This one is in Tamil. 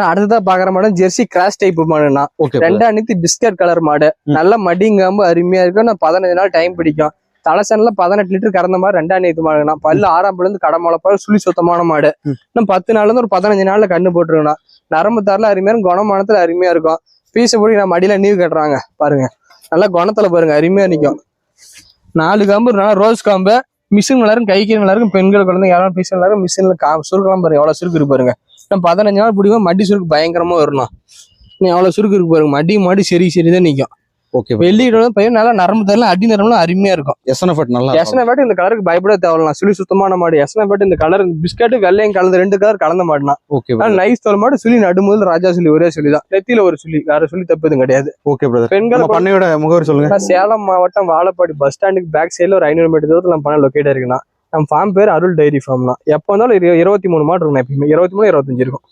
நான் அடுத்ததா பாக்குற மாடு ஜெர்சி கிராஸ் டைப் மாடுண்ணா. ஓகே ரெண்டாம் நீத்தி பிஸ்கட் கலர் மாடு. நல்ல மடிங்காம்பு அருமையா இருக்கும். நான் பதினஞ்சு நாள் டைம் பிடிக்கும். தலைசன்ல பதினெட்டு லிட்டர் கறந்த மாதிரி ரெண்டாம் நீத்து மாடுங்கண்ணா. பல்லு ஆறாம் பல்லு இருந்து கடை முளைப்பால் சுழி சுத்தமான மாடு. இன்னும் பத்து நாள்ல இருந்து ஒரு பதினஞ்சு நாள்ல கண்ணு போட்டுருக்கணும் நரம்பு தாரில் அருமையா இருக்கும். குணமானத்துல அருமையா இருக்கும். பீஸை போய் நம்ம மடியில நீவு கட்டுறாங்க. பாருங்க. நல்லா குணத்துல பாருங்க. அருமையா நிக்கும். நாலு காம்பு நல்லா ரோஸ் காம்பு. மிஷின் இருக்கும். கைக்கு இருக்கும். பெண்கள் குழந்தைங்க யாரும் நல்லா இருக்கும். மிஷின்ல கா சுருக்கலாம் பாருங்க. எவ்வளவு சுருக்கு பாருங்க. இன்னும் பதினஞ்சு நாள் பிடிக்கும் மடி சுருக்கு பயங்கரமா வரணும் நீ அவ்வளவு சுருக்கு இருக்கு பாருங்க மடி மாடி சரி சரி தான் நிக்கும் ஓகே வெள்ளியோட பையன் நல்லா நரம்பு தரல அடி நரம்புலாம் அருமையா இருக்கும். எஸ்என்எஃப் நல்லா பாட்டு இந்த கலருக்கு பயப்பட தேவையில்லாம் சுழி சுத்தமான மாடு. பாட்டு இந்த கலர் பிஸ்கட் வெள்ளையும் கலந்து ரெண்டு கலர் கலந்த மாடுனா ஓகே நைஸ் தோல் மாடு சுழி நடுமுதல் ராஜா சுழி ஒரே சுழி தான். நெத்தியில ஒரு சுழி வேற சுழி தப்பு எதுவும் கிடையாது. ஓகே பிரதர் பெண்கள் பண்ணையோட முகவரி சொல்லுங்க. சேலம் மாவட்டம் வாழப்பாடி பஸ் ஸ்டாண்டுக்கு பேக் சைடுல ஒரு ஐநூறு மீட்டர் தூரத்தில் நம்ம பண்ண லொக்கேட் இருக்குண்ணா நம்ம ஃபார்ம் பேர் அருள் டைரி ஃபார்ம்னா எப்போ இருந்தாலும் இருபத்தி மூணு மாடு இருக்கும் எப்பயுமே. இருபத்தி மூணு இருபத்தஞ்சு இருக்கும்.